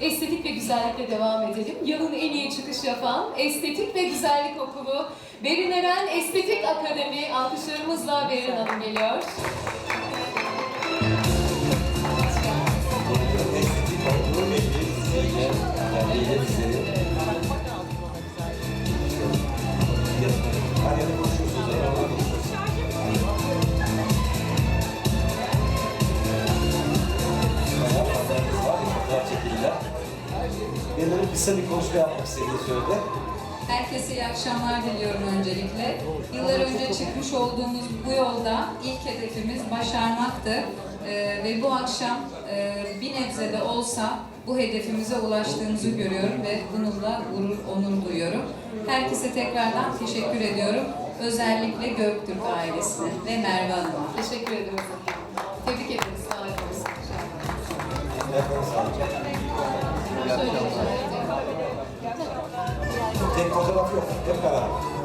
estetik ve güzellikle devam edelim. Yılın en iyi çıkış yapan Estetik ve Güzellik Okulu Berin Eren Estetik Akademi alkışlarımızla Berin Hanım geliyor. Estetik Benim kısa bir konuşma yapmak istediğini söyledi. Herkese iyi akşamlar diliyorum öncelikle. Yıllar önce çıkmış olduğumuz bu yolda ilk hedefimiz başarmaktı. Ee, ve bu akşam e, bir nebze de olsa bu hedefimize ulaştığımızı görüyorum ve bununla gurur, onur duyuyorum. Herkese tekrardan teşekkür ediyorum. Özellikle Göktürk ailesine ve Merve Hanım'a. Teşekkür efendim. Tebrik ederiz. Sağlık olsun. Ayaklarına sağlık. afloja,